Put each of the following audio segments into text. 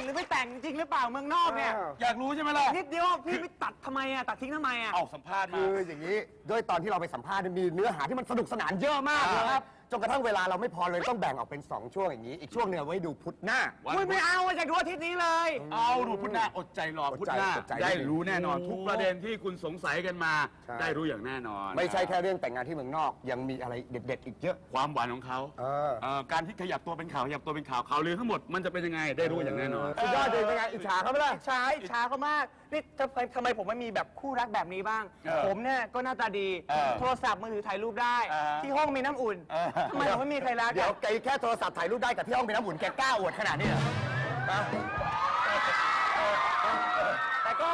งหรือไม่แต่งจริงหรือเปล่าเมืองนอกเนี่ยอยากรู้ใช่ไหมล่ะนิดเดียวพี่ไม่ตัดทำไมอะตัดทิ้งทำไมอะเอาสัมภาษณ์มา คืออย่างนี้ด้วยตอนที่เราไปสัมภาษณ์มีเนื้อหาที่มันสนุกสนานเยอะมากเลยครับ จนกระทั่งเวลาเราไม่พอเลยต้องแบ่งออกเป็น 2 ช่วงอย่างนี้ อีกช่วงหนึงเอาไว้ดูพุธหน้าวันอุ้ยไม่เอาอะอยากดูอาทิตย์นี้เลย เอาดูพุทธหน้าอดใจรออดใจพุทธหน้าอดใจได้รู้แน่นอนโอ้ทุกประเด็นที่คุณสงสัยกันมา ใช่ ได้รู้อย่างแน่นอนไม่ใช่แค่เรื่องแต่งงานที่เมืองนอก ยังมีอะไรเด็ด ๆ อีกเยอะ ความหวานของเขาเออ เอ่อการที่ขยับตัวเป็นข่าวขยับตัวเป็นข่าวข่าวลือทั้งหมดมันจะเป็นยังไงได้รู้อย่างแน่นอน สุดยอดเลยเป็นไงอิจฉาเขาไหมล่ะ ช้าช้าเขามากนี่ทำไมทำไมผมไม่มีแบบคู่รักแบบนี้บ้าง เออผมเนี่ยก็หน้าตาดี เออโทรศัพท์มือถือถ่ายรูปได้ เออที่ห้องมีน้ำอุ่น เออทำไมเราไม่มีใครรักเดี๋ยวอะไกแค่โทรศัพท์ถ่ายรูปได้กับที่ห้องเป็นน้ำอุ่นแกกล้าอวดขนาดนี้เหรอฮะแต่ก็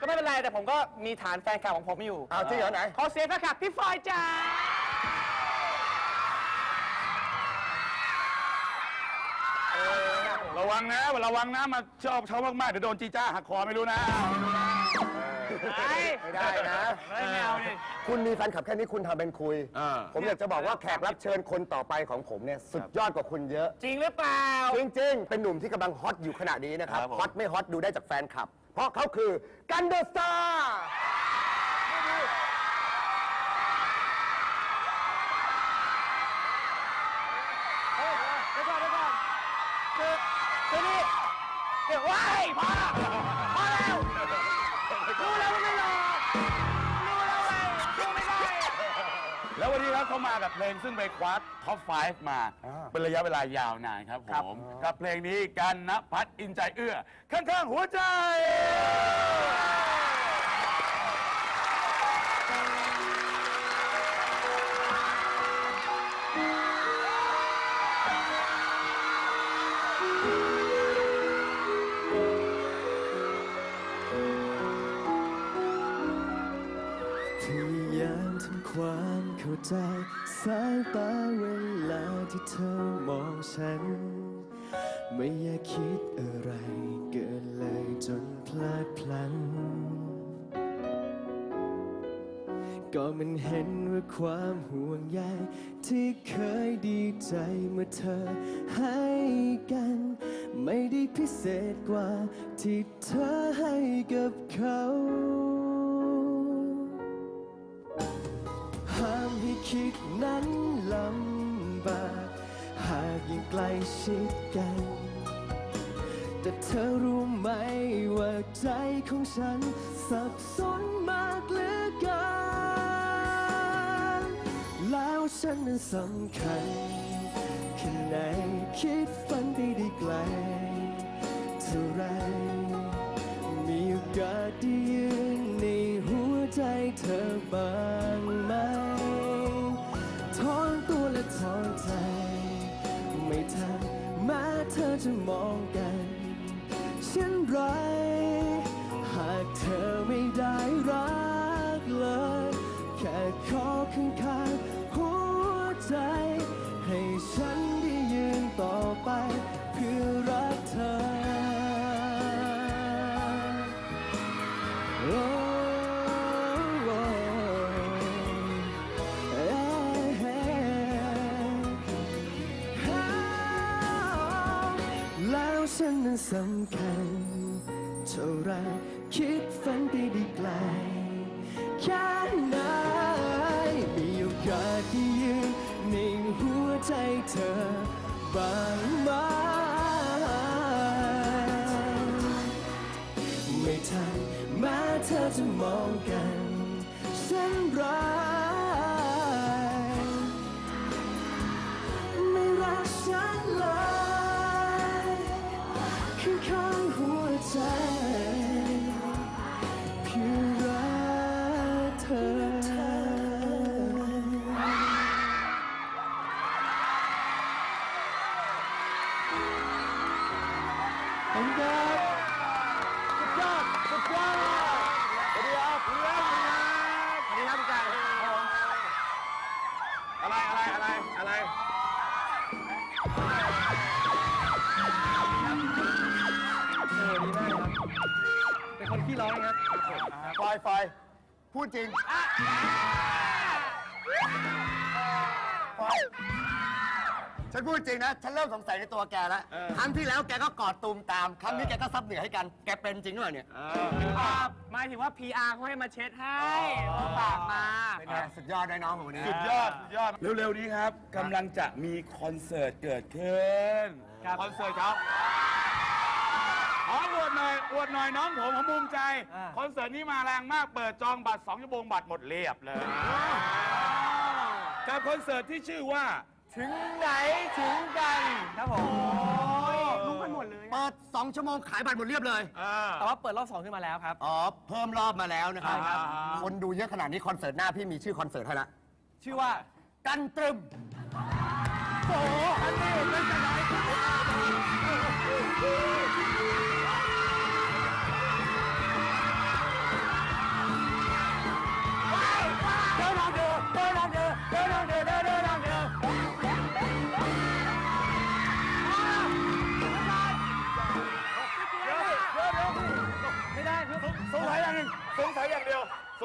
ก็ไม่เป็นไรแต่ผมก็มีฐานแฟนคลับของผมอยู่เอาจริงเหรอไหนขอเสียงแฟนคลับพี่ฟอยจ้าระวังนะระวังนะมาชอบเขามากๆเดี๋ยวโดนจีจ้าหักคอไม่รู้นะ ไอ้ไม่ได้นะไม่เอาดิคุณมีแฟนคลับแค่นี้คุณทำเป็นคุยเออผมอยากจะบอกว่าแขกรับเชิญคนต่อไปของผมเนี่ยสุดยอดกว่าคุณเยอะ จริงหรือเปล่า จริงๆ เป็นหนุ่มที่กำลังฮอตอยู่ขณะนี้นะครับ ครับผม ฮอตไม่ฮอตดูได้จากแฟนคลับ เพราะเขาคือกันเดอร์สตาร์ กับเพลงซึ่งไปคว้าท็อป 5มาเป็นระยะเวลายาวนานครับผม กับเพลงนี้กันนพัฒน์อินใจเอื้อ ข้างๆหัวใจ เธอมองฉัน ไม่อยากคิดอะไรเกินเลยจนพลาดพลั้งก็มันเห็นว่าความห่วงใยที่เคยดีใจเมื่อเธอให้กัน ไม่ได้พิเศษกว่าที่เธอให้กับเขาห้ามให้คิดนั้นลำ หากยังใกล้ชิดกัน แต่เธอรู้ไหมว่าใจของฉัน สับสนมากเหลือเกินแล้วฉันนั้นสำคัญแค่ไหนคิดฝันไปได้ไกลเท่าไร มีโอกาสได้ยืนในหัวใจเธอบ้างไหม เธอจะมองกัน เช่นไร หากเธอไม่ได้รักเลย แค่ขอข้างๆหัวใจ นั้นสำคัญ เท่าไรคิดฝันไปได้ไกลแค่ไหนมีโอกาสที่ยืนในหัวใจเธอบ้างไหมไม่ทันแม้เธอจะมองกันเช่นไรไริงนะ ฉันเริ่มสงสัยในตัวแกแล้วครั้งที่แล้วแกก็กอดตูมตาม ครั้งนี้แกก็ซับเหนือให้กัน แกเป็นจริงหรือเปล่าเนี่ยหมายถึงว่า PR เขาให้มาเช็ดให้เขาฝากมา เป็นไงสุดยอดได้น้องของวันนี้ สุดยอดสุดยอดเร็วๆนี้ครับกำลังจะมีคอนเสิร์ตเกิดขึ้นครับคอนเสิร์ตครับขออวดหน่อยอวดหน่อยน้องผมผมภูมิใจอ่าคอนเสิร์ตนี้มาแรงมากเปิดจองบัตร2ชั่วโมงบัตรหมดเรียบเลยกับคอนเสิร์ตที่ชื่อว่า ถึงไหนถึงกันครับผมรู้กันหมดเลย เปิด 2 ชั่วโมงขายบัตรหมดเรียบเลยแต่ว่าเปิดรอบสองขึ้นมาแล้วครับ อ๋อ เพิ่มรอบมาแล้วนะครับใช่ครับคนดูเยอะขนาดนี้คอนเสิร์ตหน้าพี่มีชื่อคอนเสิร์ตให้ละ ชื่อว่า กันตรึม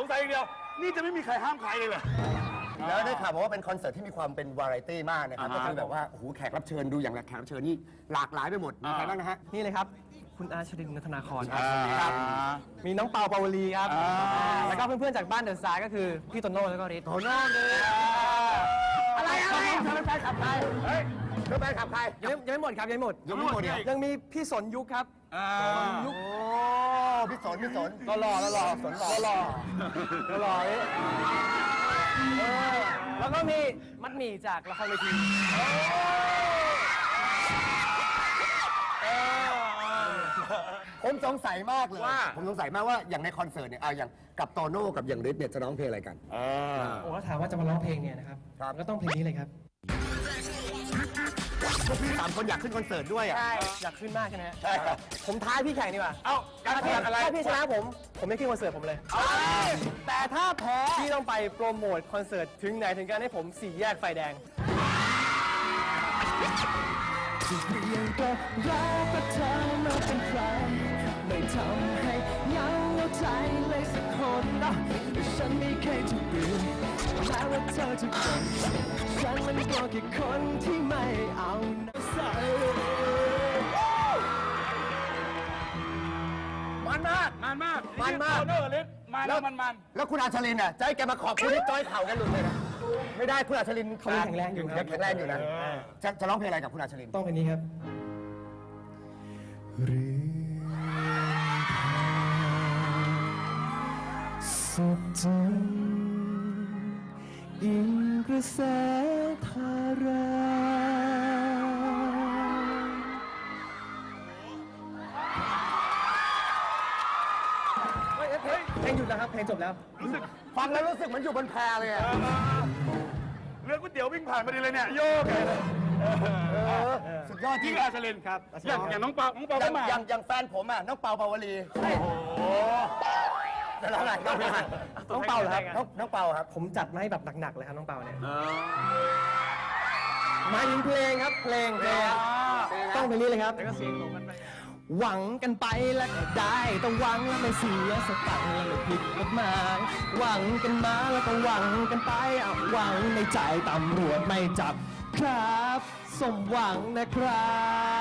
งสัยอย่างเดียว นี่จะไม่มีใครห้ามใครเลยเหรอ แล้วได้ข่าวมาว่าเป็นคอนเสิร์ตที่มีความเป็นวาไรตี้มากนะครับอ่าก็คือแบบว่าโอ้โหแขกรับเชิญดูอย่างแขกรับเชิญนี่หลากหลายไปหมด มีใครบ้างนะฮะ นี่เลยครับ คุณอาชรินนันทนาครครับครับมีน้องเปาปาวลีครับอ่าแล้วก็เพื่อนๆจากบ้านเดอะสตาร์ก็คือพี่โตโน่แล้วก็ริทโตโน่เลยอะไรอะไรเธอเป็นแฟนขับใครเฮ้ยเธอเป็นแฟนขับใครยังไม่ยังไม่หมดครับยังไม่หมดยังไม่หมดเนี่ยยังมีพี่สนยุคครับอ่าโอ้ พี่สนพี่สนก็รอแล้วรอสนหล่อรอก็รอเอ๊ะเออแล้วก็มีมัดหมี่จากละครเวทีผมสงสัยมากเลย ว่า ผมสงสัยมากว่าอย่างในคอนเสิร์ตเนี่ยเอาอย่างกับโตโน่กับอย่างฤทธิ์เนี่ยจะร้องเพลงอะไรกันเออโอ้ถ้าถามว่าจะมาร้องเพลงเนี่ยนะครับครับก็ต้องเพลงนี้เลยครับ พวกพี่สามคนอยากขึ้นคอนเสิร์ตด้วยอะ ใช่ อยากขึ้นมากใช่ไหมฮะใช่ครับ ผมท้ายพี่แข่งดีกว่าเอ้าการถ้าแข่พี่งอะไร ถ้าพี่ชนะผม ผมไม่ขึ้นคอนเสิร์ตผมเลย แต่ถ้าแพ้พี่ต้องไปโปรโมทคอนเสิร์ตถึงไหนถึงการให้ผมสี่แยกไฟแดงเพียงก็เราก็เธอมาเป็นใครไม่ทำให้เหงาใจเลยสักคนนะฉันไม่เคยจะเปลี่ยน แม้ว่าเธอจะเป็นฉันมันก็แค่คนที่ไม่เอาใส่มันมากมันมากมันมากโตโน่ลิศมาแล้วมันมันแล้วคุณอาชลินอะจะให้แกมาขอบคุณที่จอยเข่ากันหลุดเลยนะไม่ได้คุณอาชลินเขายังแข็งแรงอยู่ครับยังแข็งแรงอยู่นะจะจะร้องเพลงอะไรกับคุณอาชลินต้องเป็นนี้ครับเรื่องสุดจัง อิงกระแสธาราเฮ้ยเฮ้ยเพลงหยุดแล้วครับเพลงจบแล้วฟังแล้วรู้สึกเหมือนอยู่บนแพเลยอะเรือก๋วยเตี๋ยววิ่งผ่านมาดีเลยเนี่ยโยกเลยสุดยอดจริยิ่งงอาชลินครับอย่างอย่างน้องเปาน้องเปาอก็ย่างมา อย่างอย่างแฟนผมอะน้องเปาเปาวลี โอ้โห จะร้องอะไรร้องเพลงอะไรน้องเปาเหรอครับน้องน้องเปาครับ ผมจัดมาให้แบบหนักๆเลยครับน้องเปาเนี่ยหมายถึงเพลงครับเพลงเพลงต้องเพลงนี้เลยครับแล้วก็เสียงลงกันไปหวังกันไปแล้วก็ได้ต้องหวังแล้วไม่เสียสตังค์แล้วไม่ผิดกฎหมายหวังกันมาแล้วก็หวังกันไปอะหวังในใจตำรวจไม่จับครับ สมหวังนะครับ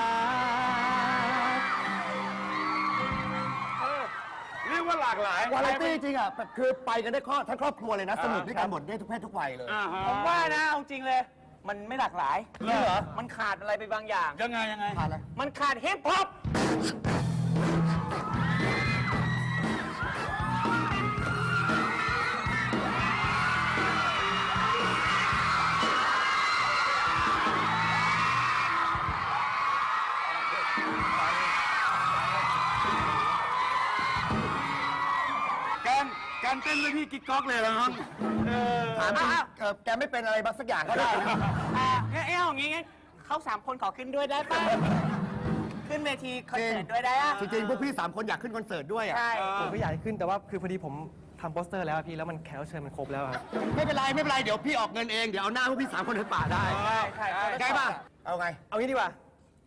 ยกว่าหลากหลายวาไรตี้จริงอะแบบคือไปกันได้ครอบทั้งครอบครัวเลยนะ สนุกด้วยกันหมดได้ทุกเพศทุกวัยเลย อ่าฮะผมว่านะเอาจริงเลย มันไม่หลากหลาย เหรอ มันขาดอะไรไปบางอย่าง ยังไงยังไง ผ่านเลย มันขาดฮิปฮอป การการเต้นเลยพี่กิ๊กก๊อกเลยเหรอครับเออถามจริงเอ่อแกไม่เป็นอะไรบ้างสักอย่างก็ได้นะอ่าเอ้ยเอาอย่างงี้งั้นเขาสามคนขอขึ้นด้วยได้ป่ะ ขึ้นเวทีคอนเสิร์ตด้วยได้อะจริงๆพวกพี่สามคนอยากขึ้นคอนเสิร์ตด้วยอะ ใช่ผมก็อยากให้ขึ้นแต่ว่าคือพอดีผมทำโปสเตอร์แล้วอะพี่แล้วมันแขกรับเชิญมันครบแล้วอะครับ ไม่เป็นไรไม่เป็นไรเดี๋ยวพี่ออกเงินเองเดี๋ยวเอาหน้าพวกพี่สามคนไปป่าได้ ใช่ใช่ได้ป่ะ เอาไง เอางี้ดีกว่า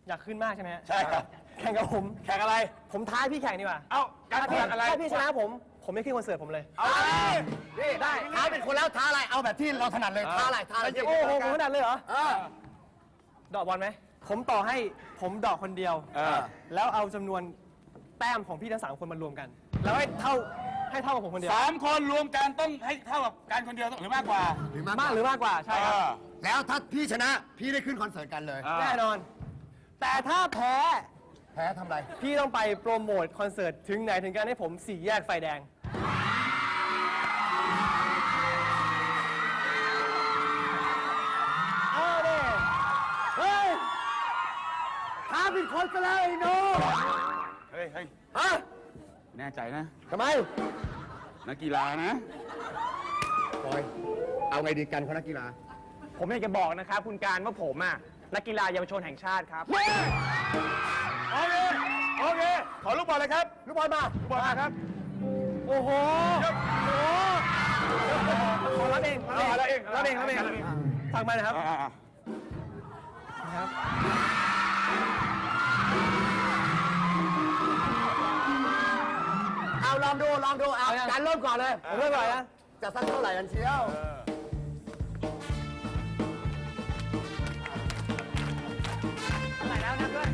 อยากขึ้นมากใช่ไหมฮะใช่ครับ แข่งกับผม แข่งอะไร ผมท้ายพี่แข่งดีกว่าเอ้าการถ้าพี่แข่งอะไร ถ้าพี่ชนะผม ผมไม่ขึ้นคอนเสิร์ตผมเลย เอาเลยนี่ได้ท้าเป็นคนแล้วท้าอะไร เอาแบบที่เราถนัดเลยท้าอะไรท้าอะไรโอ้โหผมขนาดเลยเหรอเออดอกบอลไหม ผมต่อให้ผมดอกคนเดียวเออแล้วเอาจำนวนแต้มของพี่ทั้งสามคนมารวมกัน แล้วให้เท่าให้เท่ากับผมคนเดียวสามคนรวมกันต้องให้เท่ากับการคนเดียวหรือมากกว่า หรือมากมากหรือมากกว่าใช่ครับเออแล้วถ้าพี่ชนะพี่ได้ขึ้นคอนเสิร์ตกันเลยแน่นอน แต่ถ้าแพ้แพ้ทำไร พี่ต้องไปโปรโมทคอนเสิร์ตถึงไหนถึงการให้ผมสี่แยกไฟแดง ท้าผิดคนซะแล้วไอ้หนูเฮ้ยเฮ้ยฮะแน่ใจนะ ทำไมนักกีฬานะบอย เอาไงดีกันเขานักกีฬา ผมอยากจะบอกนะครับ คุณการว่าผมอะนักกีฬาเยาวชนแห่งชาติครับ โอเค โอเค ขอลูกบอลเลยครับ ลูกบอลมา ลูกบอลมาครับ โอ้โหผมรับเองเอาละเองรับเองรับเองฟังมานะครับอ่าอ่ อาลองดูลองดูเอาเอายังการเริ่มก่อนเลยผมเริ่มก่อนนะจะสักเท่าไหร่กันเชียวไหนแล้วนะเพื่อน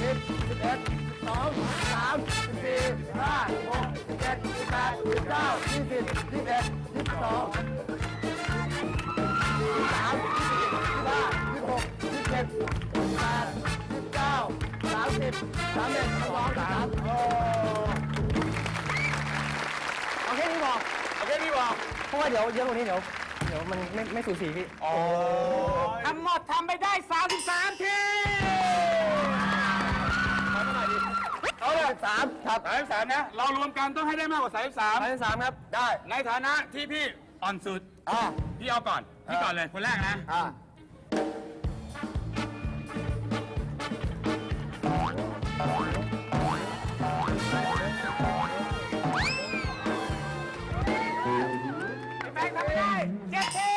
สิบสิบเอ็ดสิบสองสิบสามสิบสี่สิบห้าสิบหกสิบเจ็ดสิบแปดสิบเก้ายี่สิบยี่สิบเอ็ดยี่สิบสองยี่สิบสามยี่สิบสี่ยี่สิบห้ายี่สิบหกยี่สิบเจ็ดยี่สิบแปดยี่สิบเก้าสามสิบสามเอ็ดสามสองสามโอ้เอาแค่นี้พอโอเคพี่บอกเพราะว่าเดี๋ยวเยอะกว่านี้เดี๋ยวเดี๋ยวมันไม่ไม่สูสีพี่ทั้งหมดทำไปได้ 33ทีเอาเลยสามครับสามสามนะ เรารวมกันต้องให้ได้มากกว่าสามสามสามสามครับ ได้ ในฐานะที่พี่อ่อนสุด อ่า พี่เอาก่อน พี่ก่อนเลย คนแรกนะ อ่า ไปได้เจ็ดที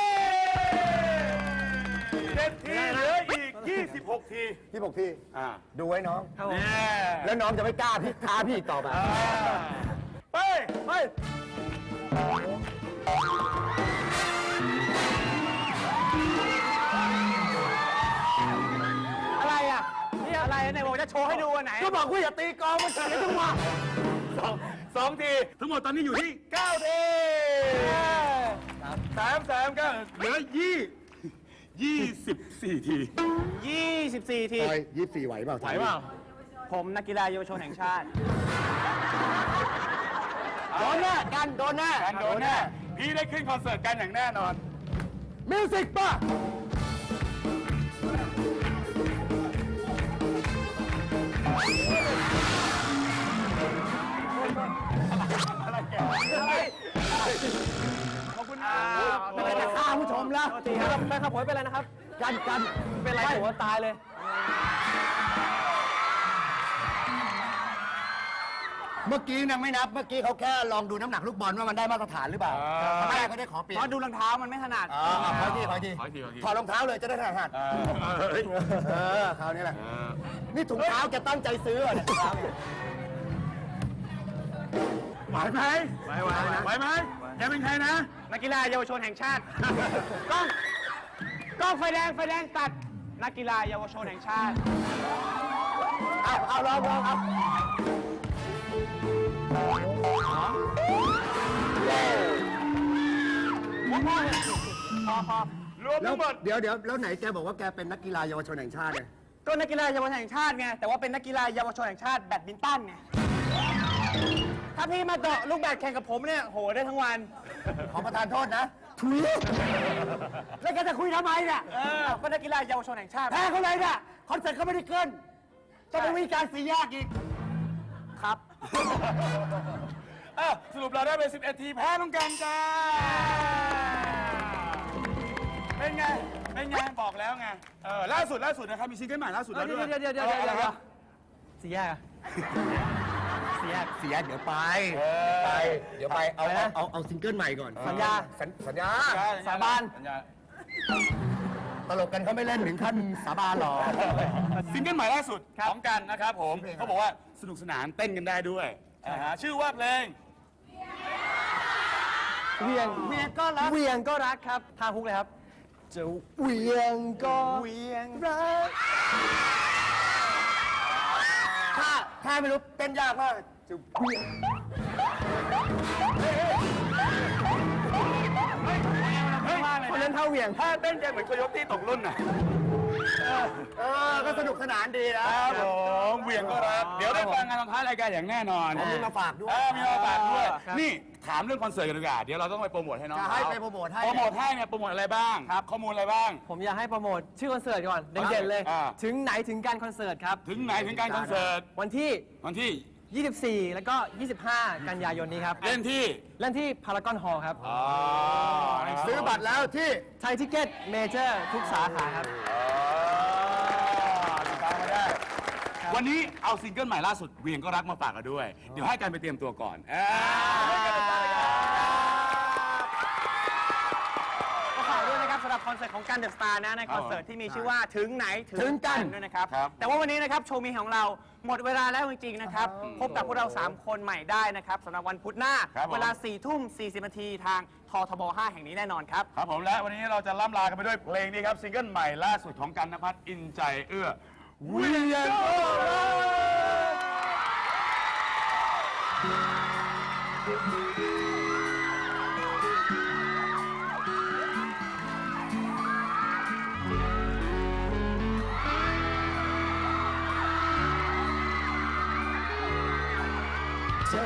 เจ็ดทีเหลืออีก 26 ทีพี่บอกพี่อ่าดูไว้น้องเนี่ยแล้วน้องจะไม่กล้าพี่ท้าพี่อีกต่อไปไปไปอะไรอะนี่อะไรไหนบอกจะโชว์ให้ดูอันไหนก็บอกว่าอย่าตีกลองมันเสียจังหวะสองสองที ทั้งหมดตอนนี้อยู่ที่ 9 ที สามสามก็เหลือยี่ยี่สิบสี่ที 24 ทีคอยยี่สี่ไหวเปล่าไหวเปล่าผมนักกีฬาเยาวชนแห่งชาติ โดนแน่กันโดนแน่กันโดนแน่พี่ได้ขึ้นคอนเสิร์ตกันอย่างแน่นอน มิวสิกป่ะขอบคุณนะ ไม่เป็นไรฆ่าผู้ชมแล้วโทษทีครับแฟนคลับผมไม่เป็นไรนะครับ กันกันเป็นไรผมว่าตายเลยเมื่อกี้ยังไม่นับเมื่อกี้เขาแค่ลองดูน้ำหนักลูกบอลว่ามันได้มาตรฐานหรือเปล่าทำไมเขาได้ขอเปลี่ยนเพราะดูรองเท้ามันไม่ถนัดอ๋อขอทีขอทีขออีกทีขออีกทีถอดรองเท้าเลยจะได้ถนัดเออเฮ้ยเออคราวนี้แหละนี่ถุงเท้าแกตั้งใจซื้อเหรอเนี่ยถุงเท้าเนี่ยไหวไหมไหวไหวไหวไหมแกเป็นใครนะ นักกีฬาเยาวชนแห่งชาติ กล้องกล้องไฟแดงไฟแดงตัด นักกีฬาเยาวชนแห่งชาติ เอาเอาลองลองเอารวมแล้ทั้วงหมด เดี๋ยวเดี๋ยวแล้วไหนแกบอกว่าแกเป็นนักกีฬาเยาวชนแห่งชาติเนี่ย ก็นักกีฬาเยาวชนแห่งชาติไง แต่ว่าเป็นนักกีฬาเยาวชนแห่งชาติแบดมินตันไง ถ้าพี่มาเดาะลูกแบดแข่งกับผมเนี่ย โหได้ทั้งวัน ขอประทานโทษนะถุยแล้วแกจะคุยทำไมเนี่ยเออก็นักกีฬาเยาวชนแห่งชาติ แพ้เขาเลยเนี่ยคอนเสิร์ตเขาไม่ได้เกินจะไปวิจารณ์สีแยกอีก ครับเอ้าสรุปเราได้ไป11 ทีแพ้ต้องกันจ้า เป็นไง เป็นไง บอกแล้วไง เออ ล่าสุดล่าสุดนะครับ มีซิงเกิลใหม่ล่าสุดแล้วด้วยเดี๋ยวเดี๋ยวเดี๋ยวเดี๋ยว อาเดี๋ยวอาละครับ สี่แยกอะ สี่แยกเสียเดี๋ยวไปไป เดี๋ยวไป เอาอะไรเอานะเอาเอาซิงเกิลใหม่ก่อนสัญญาสัญสัญญา สาบาน สัญญาตลกกันเขาไม่เล่นถึงขั้นสาบานหรอกซิงเกิลใหม่ล่าสุดของกันนะครับผมเพลงอะไรเขาบอกว่าสนุกสนานเต้นกันได้ด้วยอ่าฮะชื่อว่าเพลงเวียงเมียก็รักเวียงก็รักครับทาฮุกเลยครับจะเหวียงก็เหวียงรักถ้าถ้าไม่รู้เต้นยากมาก จะเวียคนนั้นเท่าเหวี่ยงถ้าเต้นใจเหมือนโคโยตี้ตกรุ่นน่ะเออ ก็สนุกสนานดีนะครับผมเหวี่ยงก็รักเดี๋ยวได้ฟังงานตอนท้ายรายการอย่างแน่นอนผมมีมาฝากด้วย เออมีมาฝากด้วย นี่ถามเรื่องคอนเสิร์ตกันดีกว่า เดี๋ยวเราต้องไปโปรโมทให้น้องจะให้ไปโปรโมทให้ โปรโมทให้เนี่ยโปรโมทอะไรบ้างครับข้อมูลอะไรบ้าง ผมอยากให้โปรโมทชื่อคอนเสิร์ตก่อนเด่นๆเลย ถึงไหนถึงการคอนเสิร์ตครับ ถึงไหนถึงการคอนเสิร์ต วันที่ วันที่ 24 แล้วก็ 25 กันยายนนี้ครับ เล่นที่เล่นที่พารากอนฮอลล์ครับอ๋อนะครับซื้อบัตรแล้วที่ไทยทิเก็ตเมเจอร์ทุกสาขาครับอ๋อติดตามมาได้ วันนี้เอาซิงเกิลใหม่ล่าสุดเวียงก็รักมาฝากกันด้วย เดี๋ยวให้การไปเตรียมตัวก่อนอ่าให้กันไปต่อ อนเสิร์ตของกันเดอะสตาร์นะในคอนเสิร์ตที่มีชื่อว่าถึงไหนถึงกันด้วยนะครับ ครับ แต่ว่าวันนี้นะครับโชว์มีของเราหมดเวลาแล้วจริงๆนะครับ พบกับพวกเรา 3 คนใหม่ได้นะครับสำหรับวันพุธหน้า ครับผม เวลา4ทุ่ม 40 นาทีทางททบ 5 แห่งนี้แน่นอนครับ ครับผมและวันนี้เราจะล่ำลากันไปด้วยเพลงนี้ครับ ซิงเกิลใหม่ล่าสุดของกันนภัทรอินใจเอื้อเวียงก็รั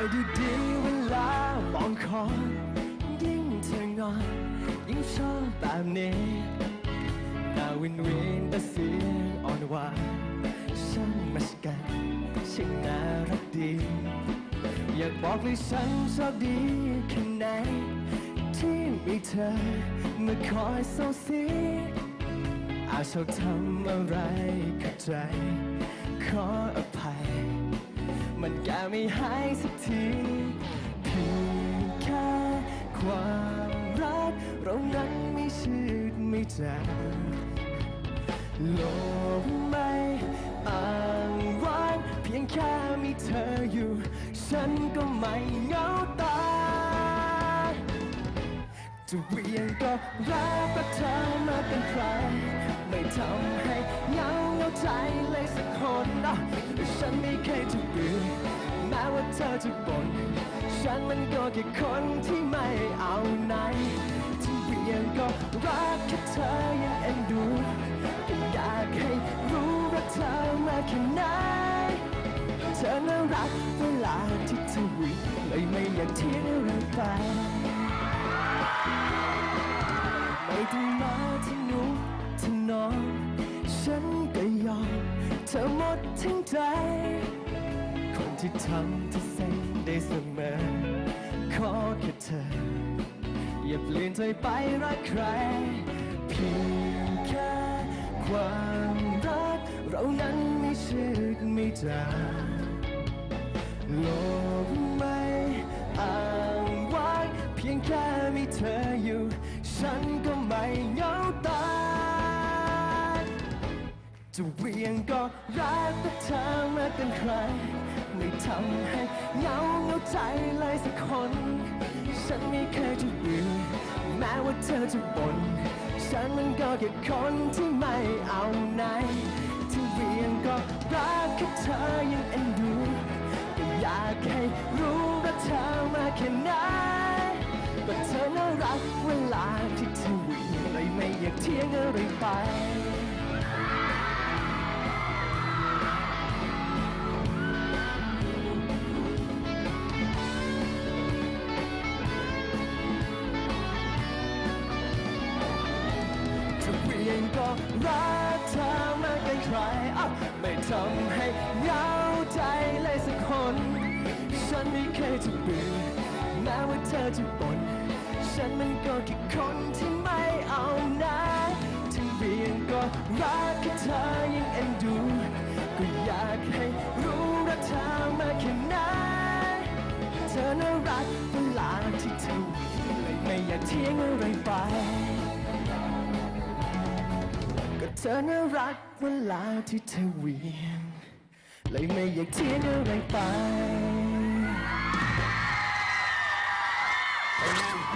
ใจดีดีเวลามองคอนยิ่งเธองอนยิ่งชอบแบบนี้หน้าวินวินแต่เสียงอ่อนหวานช่างมาสกันช่างน่ารักดี อยากบอกเลยฉันชอบดีแค่ไหนที่มีเธอมาคอยเศร้าซีอาจชอบทำอะไรกับใจ ขออภัย มันแก้ไม่หายสักทีเพียงแค่ความรัก เรานั้นไม่ชืดไม่จางโลกไม่อ้างว้างเพียงแค่มีเธออยู่ ฉันก็ไม่เหงาตายจะเวียงก็รักก็เธอมาเป็นใคร ไม่ทำให้เหงาเหงาใจเลยสักคนอะฉันไม่เคยจะเบื่อแม้ว่าเธอจะบ่นฉันมันก็แค่คนที่ไม่เอาไหนที่เวียงก็รักแค่เธอยังเอ็นดูก็อยากให้รู้ว่าเธอมาแค่ไหนเธอน่ารักเวลาที่เธอวิ่งเลยไม่อยากที่ยงอะไรไป ทั้งใจ คนที่ทำที่เส้นได้เสมอ ขอแค่เธอ อย่าเปลี่ยนใจไปรักใคร เพียงแค่ความรัก เรานั้นไม่ชืดไม่จางโลกไม่อ้างว้างเพียงแค่มีเธออยู่ ฉันก็ไม่เหงาตายจะเวียงก็ กแต่เธอมาเป็นใคร ไม่ทำให้เหงาเหงาใจเลยสักคน ฉันไม่เคยจะเบื่อแม้ว่าเธอจะบ่นฉันมันก็แค่คนที่ไม่เอาไหน ที่เวียงก็รักแค่เธอยังเอ็นดูก็อยากให้รู้ว่าเธอมาแค่ไหนก็เธอน่ารักเวลาที่เธอวิ่งเลยไม่อยากเที่ยงอะไรไป รักเธอมากเกินใครอ้าวไม่ทำให้เหงาใจเลยสักคน ฉันไม่เคยจะเบื่อแม้ว่าเธอจะบ่นฉันมันก็แค่คนที่ไม่เอานะถึงเรียนก็รักแค่เธอยังเอ็นดูก็อยากให้รู้รักเธอมากแค่ไหนเธอน่ารักเวลาที่เธอวิ่งเลยไม่อยากเที่ยงอะไรไป เธอน่ารักเวลาที่เธอเวียงเลยไม่อยากเทียงอะไรไป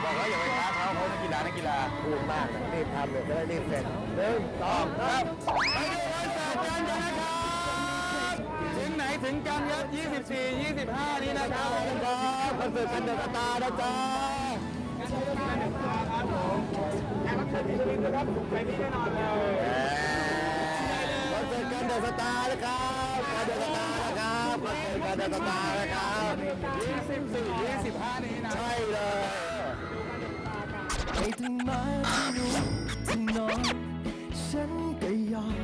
บอกว่าอย่าไปท้าเขาเขานักกีฬานักกีฬาพูดมากนะรีบทำเลยจะได้รีบเสร็จหนึ่งสองสามไปดูคอนเสิร์ตกันนนะครับถึงไหนถึงกันครับ 24 25 นี้นะครับคอนเสิร์ตกันเดอะสตาร์นะจ๊ะ จอพี่ชลินนะครับไปนี่แน่นอนเสิร์ตกันเดอะสตาร์นะครับกันเดอะสตาร์นะครับคอนเสิร์ตกันเดอะสตาร์นะครับ24 25 นี้นะ ใช่เลยไปถึงมาที่นู่นที่นอนฉันก็ยอม